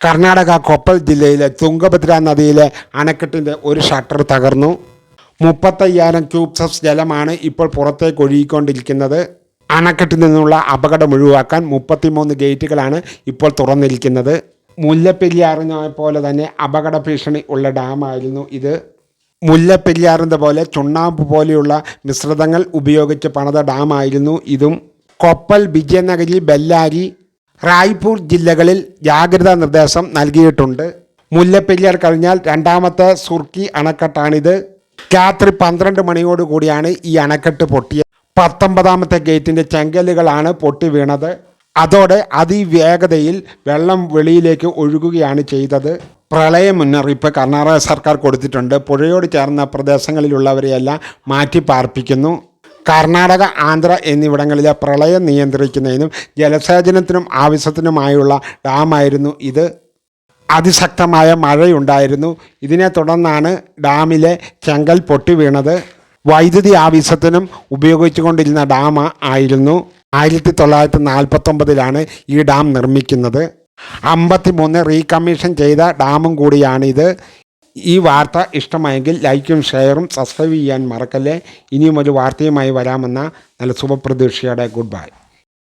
കർണാടക കൊപ്പൽ ജില്ലയിലെ തുംഗഭദ്ര നദിയിലെ അണക്കെട്ടിന്റെ ഒരു ഷട്ടർ തകർന്നു. മുപ്പത്തയ്യായിരം ക്യൂബ്സസ് ജലമാണ് ഇപ്പോൾ പുറത്തേക്ക് ഒഴുകിക്കൊണ്ടിരിക്കുന്നത്. അണക്കെട്ടിൽ നിന്നുള്ള അപകടം ഒഴിവാക്കാൻ മുപ്പത്തിമൂന്ന് ഗേറ്റുകളാണ് ഇപ്പോൾ തുറന്നിരിക്കുന്നത്. മുല്ലപ്പെരിയാറിനെ പോലെ തന്നെ അപകട ഭീഷണി ഉള്ള ഡാമായിരുന്നു ഇത്. മുല്ലപ്പെരിയാറിന്റെ പോലെ ചുണ്ണാമ്പ് പോലെയുള്ള മിശ്രിതങ്ങൾ ഉപയോഗിച്ച് പണിത ഡാമായിരുന്നു ഇതും. കൊപ്പൽ വിജയനഗരി ബെല്ലാരി റായ്പൂർ ജില്ലകളിൽ ജാഗ്രതാ നിർദ്ദേശം നൽകിയിട്ടുണ്ട്. മുല്ലപ്പെരിയാർ കഴിഞ്ഞാൽ രണ്ടാമത്തെ സുർക്കി അണക്കെട്ടാണിത്. രാത്രി പന്ത്രണ്ട് മണിയോടുകൂടിയാണ് ഈ അണക്കെട്ട് പൊട്ടിയത് പത്തൊമ്പതാമത്തെ ഗേറ്റിന്റെ ചെങ്കലുകളാണ് പൊട്ടി വീണത്. അതോടെ അതിവേഗതയിൽ വെള്ളം വെളിയിലേക്ക് ഒഴുകുകയാണ് ചെയ്തത്. പ്രളയ മുന്നറിയിപ്പ് കർണാടക സർക്കാർ കൊടുത്തിട്ടുണ്ട്. പുഴയോട് ചേർന്ന പ്രദേശങ്ങളിലുള്ളവരെയെല്ലാം മാറ്റി പാർപ്പിക്കുന്നു കർണാടക ആന്ധ്ര എന്നിവിടങ്ങളിലെ പ്രളയം നിയന്ത്രിക്കുന്നതിനും ജലസേചനത്തിനും ആവശ്യത്തിനുമായുള്ള ഡാമായിരുന്നു ഇത്. അതിശക്തമായ മഴയുണ്ടായിരുന്നു. ഇതിനെ തുടർന്നാണ് ഡാമിലെ ചെങ്കൽ പൊട്ടി വീണത്. വൈദ്യുതി ആവശ്യത്തിനും ഉപയോഗിച്ചുകൊണ്ടിരുന്ന ഡാം ആയിരുന്നു. ആയിരത്തി തൊള്ളായിരത്തി നാൽപ്പത്തൊമ്പതിലാണ് ഈ ഡാം നിർമ്മിക്കുന്നത്. അമ്പത്തി മൂന്ന് റീകമ്മീഷൻ ചെയ്ത ഡാമും കൂടിയാണിത്. ഈ വാർത്ത ഇഷ്ടമായെങ്കിൽ ലൈക്കും ഷെയറും സബ്സ്ക്രൈബ് ചെയ്യാൻ മറക്കല്ലേ. ഇനിയും ഒരു വാർത്തയുമായി വരാമെന്ന നല്ല ശുഭപ്രതീക്ഷയോടെ ഗുഡ് ബൈ.